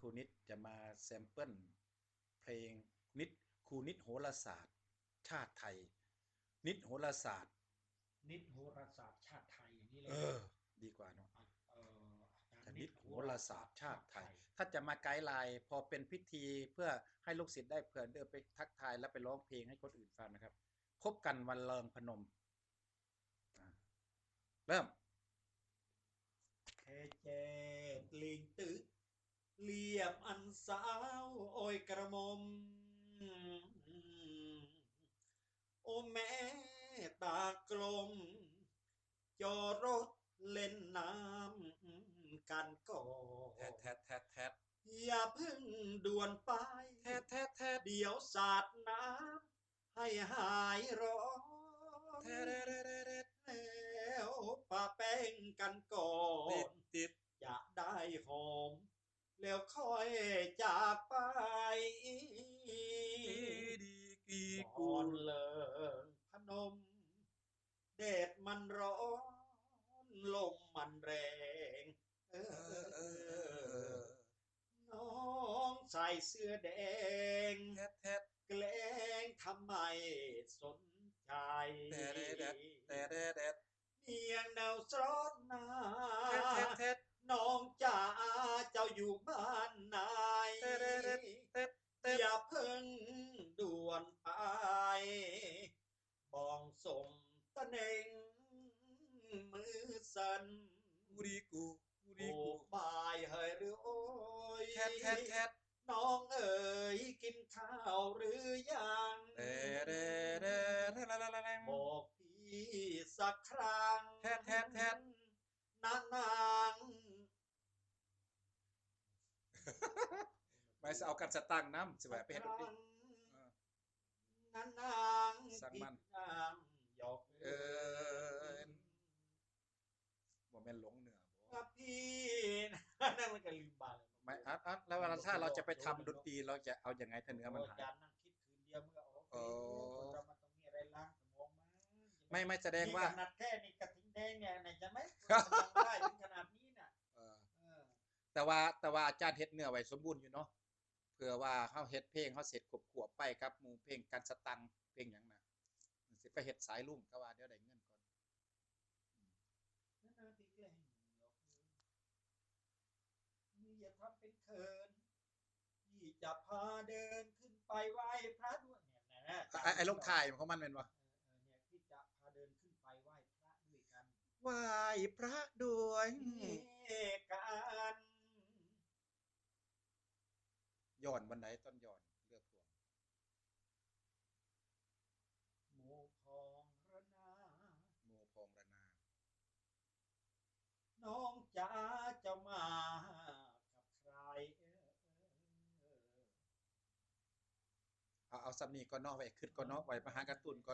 ครูนิดจะมาแซมเปิลเพลงนิดครูนิดโหราศาสตร์ ชาติไทย นิดโหราศาสตร์ นิดโหราศาสตร์ชาติไทยอย่างนี้เลยเออ ดีกว่าเนาะะเอออาจารย์คณิตโหราศาสตร์ชาติไทย ถ้าจะมาไกด์ไลน์พอเป็นพิธีเพื่อให้ลูกศิษย์ได้เผื่อเดินไปทักทายแล้วไปร้องเพลงให้คนอื่นฟังนะครับ พบกันวันเลิงพนมอะเริ่มแค่เจ็ดลิงตึก เรียบอันสาวโอยกระหมอมโอ้แม่ตากลม จอดรถเล่นน้ำกันก่อแทดนแทดแทดแทดอย่าเพิ่งด่วนไป แทดแทดแทดเดี๋ยวสาดน้ำให้หายร้อนแทดแทดแทดแทดแล้วปะแป้งกันก่อติดนติดจะได้หอม แล้วค่อยจากไปดีกีก่กูอนเลิงพนมแดดมันร้อนลมมันแรงเอเออเออเออเออน้องใส่เสื้อแดงแทดแทดแกล้งทำไมสนใจแต่แดดแต่แดดแดดเมียงแนวซ้อนหน้าแทดแทดแทดน้องจ๋าเจ้า อยู่บ้านไหนแต่แดดแดดแทดแทดอย่าเพิ่งด่วนไปบองสมตะเนงมือสันกูดีกูกูดีโอ้กูบายเฮยหรือโอ้ยแทดแทดแทดน้องเอ๋ยกินข้าวหรือยังแต่แดดแดดละละละละบอกพี่สักครั้งแทดแทดแทดนาน นางไม่จะเอากันสตังค์น้ำสิว่าไปเฮ็ดดนตรีเออนานนางสั่งมันกิน้ำหยอกเออบ่แม่นหลงเหนือบ่กับพี่นั่นมันก็ลืมบานเลยไม่อัดอัดแล้วเวลาถ้าเราจะไปทำดนตรีเราจะเอาอย่างไงถ้าเนื้อมันหายอาจารย์นั่งคิดคืนเดียวเมื่อออกโอ้เรามันต้องมีอะไรล้างสมองมาไม่ไม่แสดงว่านี่ขนาดแค่นี้กระทิงแดงเนี่ยไหนจะไม่ยังได้ถึงขนาดนี้น่ะเออเออแต่ว่าแต่ว่าอาจารย์เฮ็ดเนื้อไว้สมบูรณ์อยู่เนาะ เผื่อว่าเฮาเฮ็ดเพลงเฮาเสร็จขวบๆไปครับหมู่เพลงกันสตังค์เพลงหยังน่ะสิไปเฮ็ดสายลุ่งก็ว่าเดี๋ยวได้เงินก่อนนั่นน่ะที่แกล้งหยอกเอิ้นนี่อย่าทำเป็นเขินพี่จะพาเดินขึ้นไปไหว้พระด้วยเนี่ยนะไอ้ไอ้ลงถ่ายของมันแม่นบ่เออเออเนี่ยพี่จะพาเดินขึ้นไปไหว้พระด้วยกันไหว้พระด้วย ย้อนบันไดต้นย้อนเลือกพวงหมู่พองระนาโมพองระนา น้องจ๋าจะมากับใครเออเออเอาเอาสำนีก่อนเนาะไว้ขึ้นก่อนเนาะไว้มาหาการ์ตูนก่อน